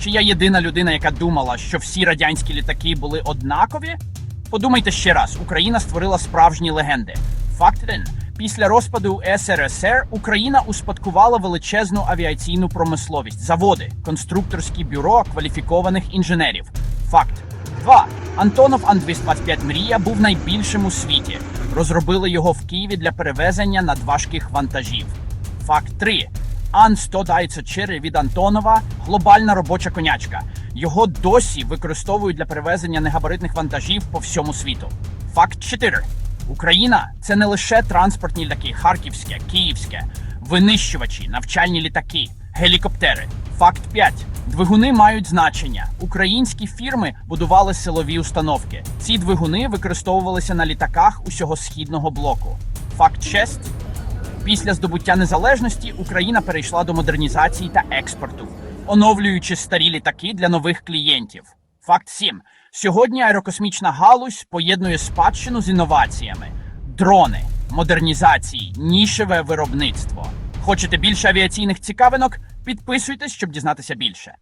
Чи я єдина людина, яка думала, що всі радянські літаки були однакові? Подумайте ще раз: Україна створила справжні легенди. Факт 1. Після розпаду СРСР Україна успадкувала величезну авіаційну промисловість, заводи, конструкторські бюро кваліфікованих інженерів. Факт 2. Антонов Ан-225 Мрія був найбільшим у світі. Розробили його в Києві для перевезення надважких вантажів. Факт 3. Ан-124 від Антонова глобальна робоча конячка. Його досі використовують для перевезення негабаритних вантажів по всьому світу. Факт 4. Україна це не лише транспортні літаки, харківське, київське, винищувачі, навчальні літаки, гелікоптери. Факт 5. Двигуни мають значення. Українські фірми будували силові установки. Ці двигуни використовувалися на літаках усього східного блоку. Факт 6. Після здобуття незалежності Україна перейшла до модернізації та експорту, оновлюючи старі літаки для нових клієнтів. Факт 7. Сьогодні аерокосмічна галузь поєднує спадщину з інноваціями, дрони, модернізації, нішеве виробництво. Хочете більше авіаційних цікавинок? Підписуйтесь, щоб дізнатися більше.